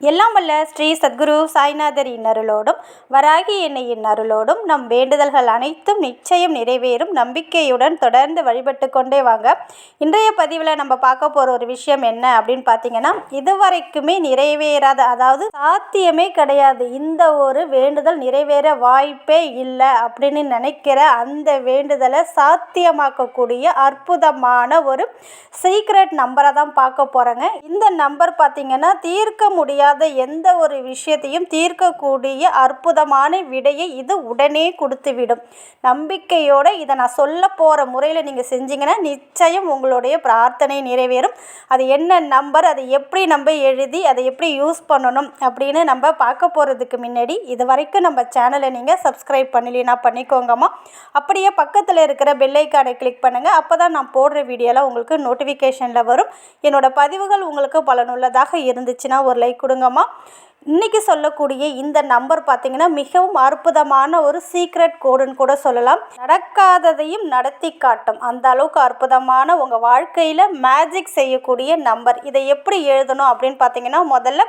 எல்லாம் வல்ல ஸ்ரீ சத்குரு சாய்நாதர் இன்னருளோடும் வராகி எண்ணெயின் அருளோடும் நம் வேண்டுதல்கள் அனைத்தும் நிச்சயம் நிறைவேறும். நம்பிக்கையுடன் தொடர்ந்து வழிபட்டு கொண்டே வாங்க. இன்றைய பதிவில் நம்ம பார்க்க போகிற ஒரு விஷயம் என்ன அப்படின்னு பார்த்தீங்கன்னா இதுவரைக்குமே நிறைவேறாத அதாவது சாத்தியமே கிடையாது. இந்த ஒரு வேண்டுதல் நிறைவேற வாய்ப்பே இல்லை அப்படின்னு நினைக்கிற அந்த வேண்டுதலை சாத்தியமாக்கக்கூடிய அற்புதமான ஒரு சீக்ரெட் நம்பரை தான் பார்க்க போகிறேங்க இந்த நம்பர் பார்த்தீங்கன்னா தீர்க்க முடியாத எந்த ஒரு விஷயத்தையும் தீர்க்கக்கூடிய அற்புதமான விடையை இது உடனே கொடுத்துவிடும். நம்பிக்கையோடு இதை நான் சொல்ல போகிற முறையில் நீங்கள் செஞ்சீங்கன்னா நிச்சயம் உங்களுடைய பிரார்த்தனை நிறைவேறும். அது என்ன நம்பர் அதை எப்படி நம்ம எழுதி அதை எப்படி யூஸ் பண்ணணும் அப்படின்னு நம்ம பார்க்க போகிறதுக்கு முன்னாடி இது வரைக்கும் நம்ம சேனலை நீங்கள் சப்ஸ்கிரைப் பண்ணலைன்னா பண்ணிக்கோங்கம்மா. அப்படியே பக்கத்தில் இருக்கிற பெல்லைக்கானை கிளிக் பண்ணுங்கள் அப்போ தான் நான் போடுற வீடியோலாம் உங்களுக்கு நோட்டிஃபிகேஷனில் வரும். என்னோடய பதிவுகள் உங்களுக்கு பலனுள்ளதாக இருந்துச்சுன்னா ஒரு லைக் கொடுங்கம்மா இன்றைக்கி சொல்லக்கூடிய இந்த நம்பர் பார்த்தீங்கன்னா மிகவும் அற்புதமான ஒரு சீக்ரெட் கோடுன்னு கூட சொல்லலாம். நடக்காததையும் நடத்தி காட்டும். அந்த அளவுக்கு அற்புதமான உங்கள் வாழ்க்கையில் மேஜிக் செய்யக்கூடிய நம்பர் இதை எப்படி எழுதணும் அப்படின்னு பார்த்தீங்கன்னா முதல்ல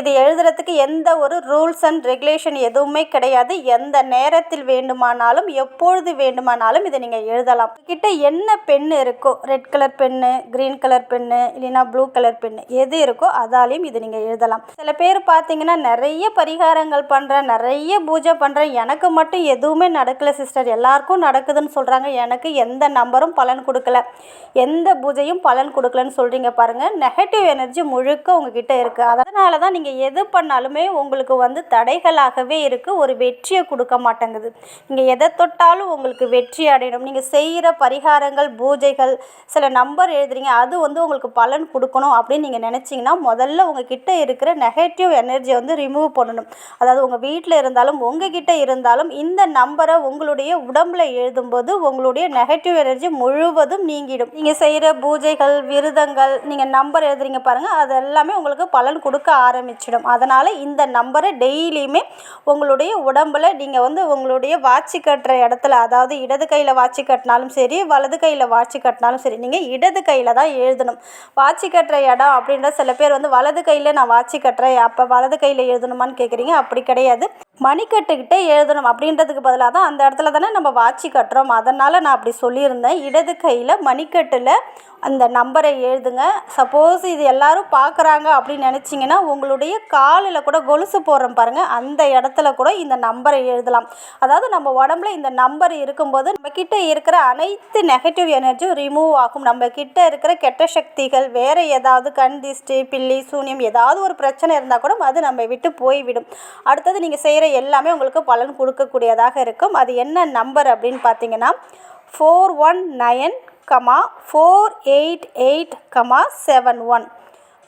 இது எழுதுறதுக்கு எந்த ஒரு ரூல்ஸ் அண்ட் ரெகுலேஷன் எதுவுமே கிடையாது. எந்த நேரத்தில் வேண்டுமானாலும் எப்பொழுது வேண்டுமானாலும் இதை நீங்கள் எழுதலாம். கிட்ட என்ன பெண் இருக்கோ red colour pen green colour pen இல்லைன்னா ப்ளூ கலர் பென்னு எது இருக்கோ அதாலையும் இது நீங்கள் எழுதலாம். சில பேர் பார்த்து பார்த்தீங்கன்னா நிறைய பரிகாரங்கள் பண்ணுறேன் நிறைய பூஜை பண்ணுறேன் எனக்கு மட்டும் எதுவுமே நடக்கல சிஸ்டர் எல்லாருக்கும் நடக்குதுன்னு சொல்கிறாங்க எனக்கு எந்த நம்பரும் பலன் கொடுக்கல. எந்த பூஜையும் பலன் கொடுக்கலன்னு சொல்கிறீங்க பாருங்கள் நெகட்டிவ் எனர்ஜி முழுக்க உங்ககிட்ட இருக்குது அதனால தான் நீங்கள் எது பண்ணாலுமே உங்களுக்கு வந்து தடைகளாகவே இருக்குது ஒரு வெற்றியை கொடுக்க மாட்டேங்குது. நீங்கள் எதை தொட்டாலும் உங்களுக்கு வெற்றி அடையணும். நீங்கள் செய்கிற பரிகாரங்கள் பூஜைகள் சில நம்பர் எழுதுறீங்க. அது வந்து உங்களுக்கு பலன் கொடுக்கணும் அப்படின்னு நீங்கள் நினச்சிங்கன்னா முதல்ல உங்ககிட்ட இருக்கிற நெகட்டிவ் எனர்ஜி எனர்ஜியை வந்து ரிமூவ் பண்ணணும். அதாவது உங்கள் வீட்டில் இருந்தாலும் உங்ககிட்ட இருந்தாலும் இந்த நம்பரை உங்களுடைய உடம்பில் எழுதும்போது உங்களுடைய நெகட்டிவ் எனர்ஜி முழுவதும் நீங்கிடும். நீங்கள் செய்கிற பூஜைகள் விரதங்கள் நீங்கள் நம்பர் எழுதுறீங்க பாருங்கள் அது எல்லாமே உங்களுக்கு பலன் கொடுக்க ஆரம்பிச்சிடும். அதனால் இந்த நம்பரை டெய்லியுமே உங்களுடைய உடம்புல நீங்கள் வந்து உங்களுடைய வாட்சி கட்டுற இடத்துல அதாவது இடது கையில் வாட்சி கட்டினாலும் சரி வலது கையில் வாட்சி கட்டினாலும் சரி நீங்கள் இடது கையில் தான் எழுதணும். வாட்சி கட்டுற இடம் அப்படின்ற சில பேர் வந்து வலது கையில் நான் வாட்சி கட்டுறேன் அப்போ வலது கையில் எழுதணுமான்னு கேட்குறீங்க அப்படி கிடையாது. மணிக்கட்டுக்கிட்டே எழுதணும் அப்படின்றதுக்கு பதிலாக தான் அந்த இடத்துல தானே நம்ம வாட்சி கட்டுறோம். அதனால் நான் அப்படி சொல்லியிருந்தேன். இடது கையில் மணிக்கட்டில் அந்த நம்பரை எழுதுங்க. சப்போஸ் இது எல்லாரும் பார்க்குறாங்க அப்படின்னு நினச்சிங்கன்னா உங்களுடைய காலில் கூட கொலுசு போடுறோம் பாருங்கள் அந்த இடத்துல கூட இந்த நம்பரை எழுதலாம். அதாவது நம்ம உடம்புல இந்த நம்பர் இருக்கும்போது நம்ம இருக்கிற அனைத்து நெகட்டிவ் எனர்ஜியும் ரிமூவ் ஆகும். நம்மக்கிட்ட இருக்கிற கெட்ட சக்திகள் வேறு ஏதாவது கண் திஷ்டி பில்லி சூன்யம் ஏதாவது ஒரு பிரச்சனை இருந்தால் கூட அது நம்ம விட்டு போய்விடும். அடுத்தது நீங்கள் செய்கிற எல்லாமே உங்களுக்கு பலன் கொடுக்கக்கூடியதாக இருக்கும். அது என்ன நம்பர் அப்படின்னு பார்த்தீங்கன்னா four one nine comma four eight eight comma seven one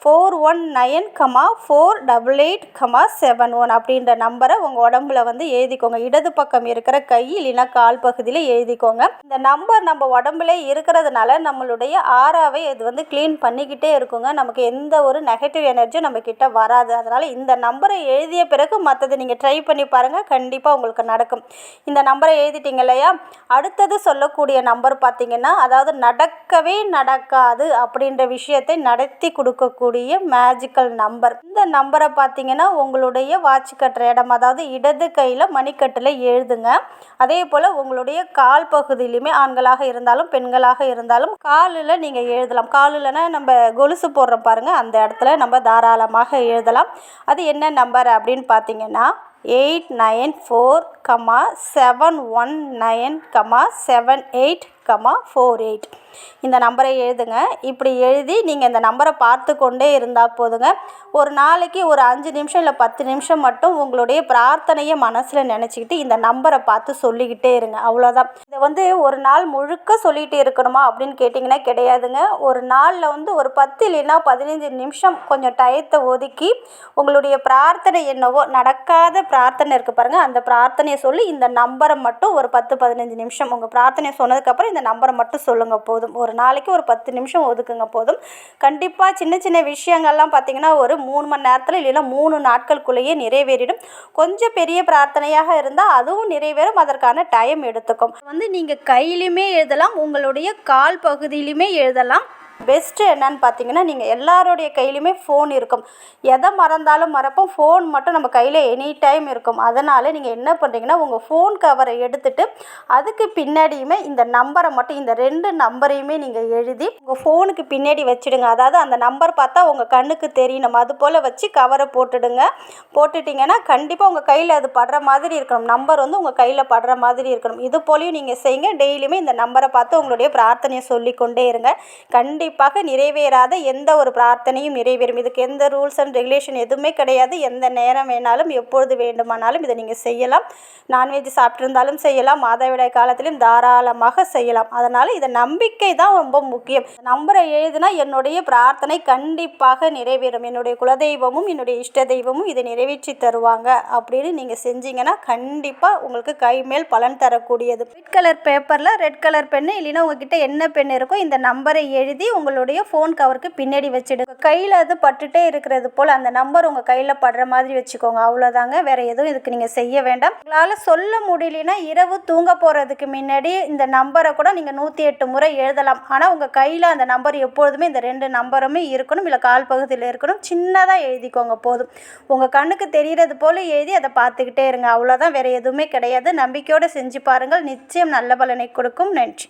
four one nine comma four double eight comma seven one அப்படின்ற நம்பரை உங்கள் உடம்புல வந்து எழுதிக்கோங்க. இடது பக்கம் இருக்கிற கை இல்லைன்னா கால் பகுதியில் எழுதிக்கோங்க. இந்த நம்பர் நம்ம உடம்புல இருக்கிறதுனால நம்மளுடைய ஆறாவை இது வந்து க்ளீன் பண்ணிக்கிட்டே இருக்குங்க. நமக்கு எந்த ஒரு நெகட்டிவ் எனர்ஜியும் நம்ம கிட்ட வராது. அதனால் இந்த நம்பரை எழுதிய பிறகு மற்றது நீங்கள் ட்ரை பண்ணி பாருங்கள் கண்டிப்பாக உங்களுக்கு நடக்கும். இந்த நம்பரை எழுதிட்டீங்க இல்லையா? அடுத்தது சொல்லக்கூடிய நம்பர் பார்த்தீங்கன்னா அதாவது நடக்கவே நடக்காது அப்படின்ற விஷயத்தை நடத்தி கொடுக்கக்கூடிய இருக்கக்கூடிய மேஜிக்கல் நம்பர் இந்த நம்பரை பார்த்தீங்கன்னா உங்களுடைய வாட்ச் கட்டுற இடம் அதாவது இடது கையில் மணிக்கட்டில் எழுதுங்க. அதே போல் உங்களுடைய கால் பகுதியிலுமே ஆண்களாக இருந்தாலும் பெண்களாக இருந்தாலும் காலில் நீங்கள் எழுதலாம். காலில்னா நம்ம கொலுசு போடுறோம் பாருங்கள் அந்த இடத்துல நம்ம தாராளமாக எழுதலாம். அது என்ன நம்பர் அப்படின்னு பார்த்தீங்கன்னா eight nine four comma seven one nine comma seven eight comma four eight இந்த நம்பரை எழுதுங்க. இப்படி எழுதி நீங்கள் இந்த நம்பரை பார்த்து கொண்டே இருந்தால் போதுங்க. ஒரு நாளைக்கு ஒரு அஞ்சு நிமிஷம் இல்லை பத்து நிமிஷம் மட்டும் உங்களுடைய பிரார்த்தனையை மனசில் நினச்சிக்கிட்டு இந்த நம்பரை பார்த்து சொல்லிக்கிட்டே இருங்க. அவ்வளோதான் இதை வந்து ஒரு நாள் முழுக்க சொல்லிகிட்டே இருக்கணுமா அப்படின்னு கேட்டிங்கன்னா கிடையாதுங்க. ஒரு நாளில் வந்து ஒரு பத்து இல்லைன்னா பதினஞ்சு நிமிஷம் கொஞ்சம் டயத்தை ஒதுக்கி உங்களுடைய பிரார்த்தனை என்னவோ நடக்காத பிரார்த்தனை இருக்குது பாருங்கள் அந்த பிரார்த்தனையை சொல்லி இந்த நம்பரை மட்டும் ஒரு பத்து பதினஞ்சு நிமிஷம் உங்கள் பிரார்த்தனையை சொன்னதுக்கப்புறம் இந்த நம்பரை மட்டும் சொல்லுங்கள் போதும். ஒரு நாளைக்கு ஒரு பத்து நிமிஷம் ஒதுக்குங்க போதும். கண்டிப்பாக சின்ன சின்ன விஷயங்கள்லாம் பார்த்தீங்கன்னா ஒரு மூணு மணி நேரத்தில் இல்லைன்னா மூணு நாட்களுக்குள்ளேயே நிறைவேறிடும். கொஞ்சம் பெரிய பிரார்த்தனையாக இருந்தால் அதுவும் நிறைவேறும். அதற்கான டைம் எடுத்துக்கும். வந்து நீங்கள் கையிலையுமே எழுதலாம். உங்களுடைய கால் பகுதியிலுமே எழுதலாம். பெஸ்ட்டு என்னன்னு பார்த்தீங்கன்னா நீங்கள் எல்லாருடைய கையிலையுமே ஃபோன் இருக்கும். எதை மறந்தாலும் மறப்போம். ஃபோன் மட்டும் நம்ம கையில் எனி டைம் இருக்கும். அதனால் நீங்கள் என்ன பண்ணுறீங்கன்னா உங்கள் ஃபோன் கவரை எடுத்துட்டு அதுக்கு பின்னாடியுமே இந்த நம்பரை மட்டும் இந்த ரெண்டு நம்பரையுமே நீங்கள் எழுதி உங்கள் ஃபோனுக்கு பின்னாடி வச்சுடுங்க. அதாவது அந்த நம்பர் பார்த்தா உங்கள் கண்ணுக்கு தெரியணும். அது போல் வச்சு கவரை போட்டுடுங்க. போட்டுட்டிங்கன்னா கண்டிப்பாக உங்கள் கையில் அது படுற மாதிரி இருக்கணும். நம்பர் வந்து உங்கள் கையில் படுற மாதிரி இருக்கணும். இது போலையும் நீங்கள் செய்யுங்க. டெய்லியுமே இந்த நம்பரை பார்த்து உங்களுடைய பிரார்த்தனையை சொல்லிக்கொண்டே இருங்க. கண்டிப்பாக கண்டிப்பாக நிறைவேறாத எந்த ஒரு பிரார்த்தனையும் நிறைவேறும். இதுக்கு எந்த ரூல்ஸ் அண்ட் ரெகுலேஷன் எதுவுமே கிடையாது. எந்த நேரம் வேணாலும் எப்பொழுது வேண்டுமானாலும் இதை நீங்கள் செய்யலாம். நான்வெஜ் சாப்பிட்ருந்தாலும் செய்யலாம். மாதவிடாய் காலத்திலும் தாராளமாக செய்யலாம். அதனால் இதை நம்பிக்கை தான் ரொம்ப முக்கியம். நம்பரை எழுதினா என்னுடைய பிரார்த்தனை கண்டிப்பாக நிறைவேறும். என்னுடைய குலதெய்வமும் என்னுடைய இஷ்ட தெய்வமும் இதை நிறைவேற்றி தருவாங்க. அப்படின்னு நீங்கள் செஞ்சீங்கன்னா கண்டிப்பாக உங்களுக்கு கை மேல் பலன் தரக்கூடியது. ரெட் கலர் பேப்பரில் ரெட் கலர் பென்னு இல்லைன்னா உங்ககிட்ட என்ன பென் இருக்கோ இந்த நம்பரை எழுதி உங்களுடைய ஃபோன் கவருக்கு பின்னாடி வச்சுடுங்க கையில் அது பட்டுட்டே இருக்கிறது போல் அந்த நம்பர் உங்கள் கையில் படுற மாதிரி வச்சுக்கோங்க. அவ்வளோதாங்க வேறு எதுவும் இதுக்கு நீங்கள் செய்ய வேண்டாம். உங்களால் சொல்ல முடியலனா இரவு தூங்க போகிறதுக்கு முன்னாடி இந்த நம்பரை கூட நீங்கள் நூற்றி எட்டு முறை எழுதலாம். ஆனால் உங்கள் கையில் அந்த நம்பர் எப்பொழுதுமே இந்த ரெண்டு நம்பருமே இருக்கணும். இல்லை கால் பகுதியில் இருக்கணும். சின்னதாக எழுதிக்கோங்க. போதும். உங்கள் கண்ணுக்கு தெரிகிறது போல் எழுதி அதை பார்த்துக்கிட்டே இருங்க. அவ்வளோதான் வேறு எதுவுமே கிடையாது. நம்பிக்கையோடு செஞ்சு பாருங்கள். நிச்சயம் நல்ல பலனை கொடுக்கும். நன்றி.